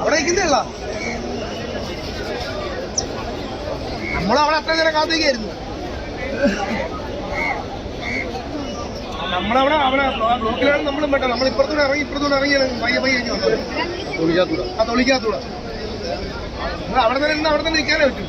അവിടെ ഇരിക്കുന്നേള്ള നമ്മളവിടെ അത്ര നേരം കാത്തേക്കായിരുന്നു നമ്മളവിടെ അവിടെ ബ്ലോക്കിലാണ് നമ്മളും പെട്ട നമ്മൾ ഇപ്പുറത്തൂടെ ഇറങ്ങി ഇപ്പുറത്തൂടെ ഇറങ്ങിയാണ് പയ്യ പയ്യ കഴിഞ്ഞു വന്നത് ആ തൊളിക്കാത്തൂടെ. നമ്മൾ അവിടെ തന്നെ നിന്ന് അവിടെ തന്നെ നിൽക്കാനേ പറ്റും.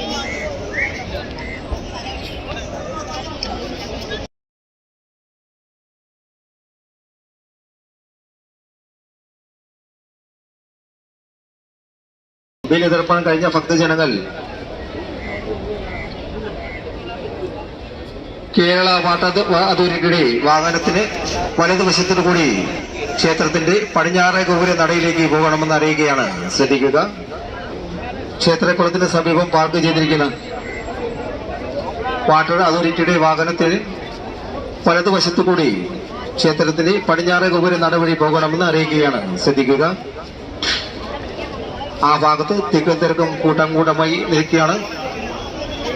ബലിതർപ്പണം കഴിഞ്ഞ ഭക്തജനങ്ങൾ കേരള വാട്ട അതോറിറ്റിയുടെ വാഹനത്തിന് വലതുവശത്തു കൂടി ക്ഷേത്രത്തിന്റെ പടിഞ്ഞാറേ ഗോപുര നടയിലേക്ക് പോകണമെന്ന് അറിയുകയാണ് ശ്രദ്ധിക്കുക. ക്ഷേത്രക്കുളത്തിന് സമീപം പാർക്ക് ചെയ്തിരിക്കുന്ന വാട്ടർ അതോറിറ്റിയുടെ വാഹനത്തിൽ വലതുവശത്തു കൂടി ക്ഷേത്രത്തിന്റെ പടിഞ്ഞാറ് ഗോപുര നടപടി പോകണമെന്ന് അറിയിക്കുകയാണ് ശ്രദ്ധിക്കുക. ആ ഭാഗത്ത് തിക്കും തിരക്കും കൂട്ടം കൂട്ടമായി നിൽക്കുകയാണ്.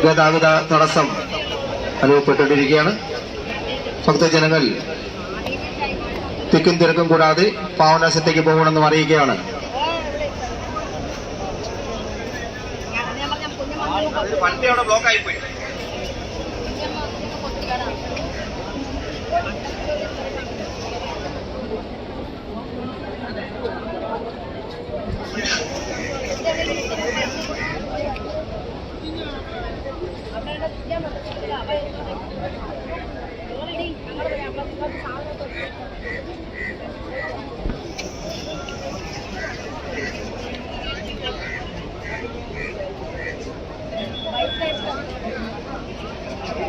ഗതാഗത തടസ്സം അനുഭവപ്പെട്ടുകൊണ്ടിരിക്കുകയാണ്. ഭക്തജനങ്ങൾ തിക്കും തിരക്കും കൂടാതെ പാവനാശത്തേക്ക് പോകണമെന്നും അറിയിക്കുകയാണ്. വണ്ടി അവിടെ ബ്ലോക്ക് ആയിപ്പോയി.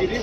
ఇది